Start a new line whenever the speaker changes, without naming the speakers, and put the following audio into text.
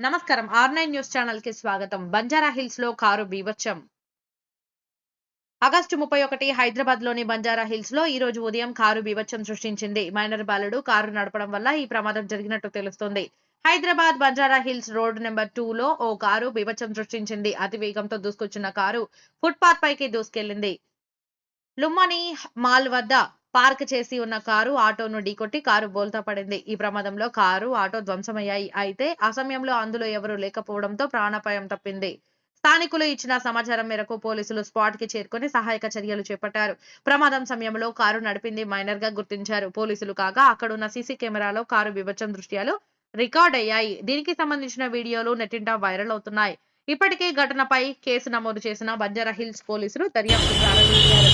నమస్కారం. Are nine news ఛానల్కి స్వాగతం. బంజారా హిల్స్లో కారు బీవచ్చం ఆగస్టు ముప్పై ఒకటి హైదరాబాద్లోని బంజారా హిల్స్లో ఈ రోజు ఉదయం కారు బీభత్సం సృష్టించింది. మైనర్ బాలుడు కారు నడపడం వల్ల ఈ ప్రమాదం జరిగినట్టు తెలుస్తోంది. Hyderabad Banjara hills road number two లో ఓ కారు బీభత్సం సృష్టించింది. అతి వేగంతో దూసుకొచ్చిన కారు ఫుట్పాత్ పైకి దూసుకెళ్ళింది లుమ్మని మాల్ వద్ద పార్క్ చేసి ఉన్న కారు ఆటోను ఢీకొట్టి కారు బోల్తా పడింది. ఈ ప్రమాదంలో కారు ఆటో ధ్వంసమయ్యాయి. అయితే ఆ సమయంలో అందులో ఎవరూ లేకపోవడంతో ప్రాణాపాయం తప్పింది. స్థానికులు ఇచ్చిన సమాచారం మేరకు పోలీసులు స్పాట్కి చేరుకొని సహాయక చర్యలు చేపట్టారు. ప్రమాదం సమయంలో కారు నడిపింది మైనర్గా గుర్తించారు. పోలీసులు కాగా అక్కడున్న సీసీ కెమెరాలో కారు విభజన దృశ్యాలు రికార్డ్ అయ్యాయి. దీనికి సంబంధించిన వీడియోలు నెట్టింటా వైరల్ అవుతున్నాయి. ఇప్పటికే ఘటనపై కేసు నమోదు చేసిన బంజారా హిల్స్ పోలీసులు దర్యాప్తు ప్రారంభించారు.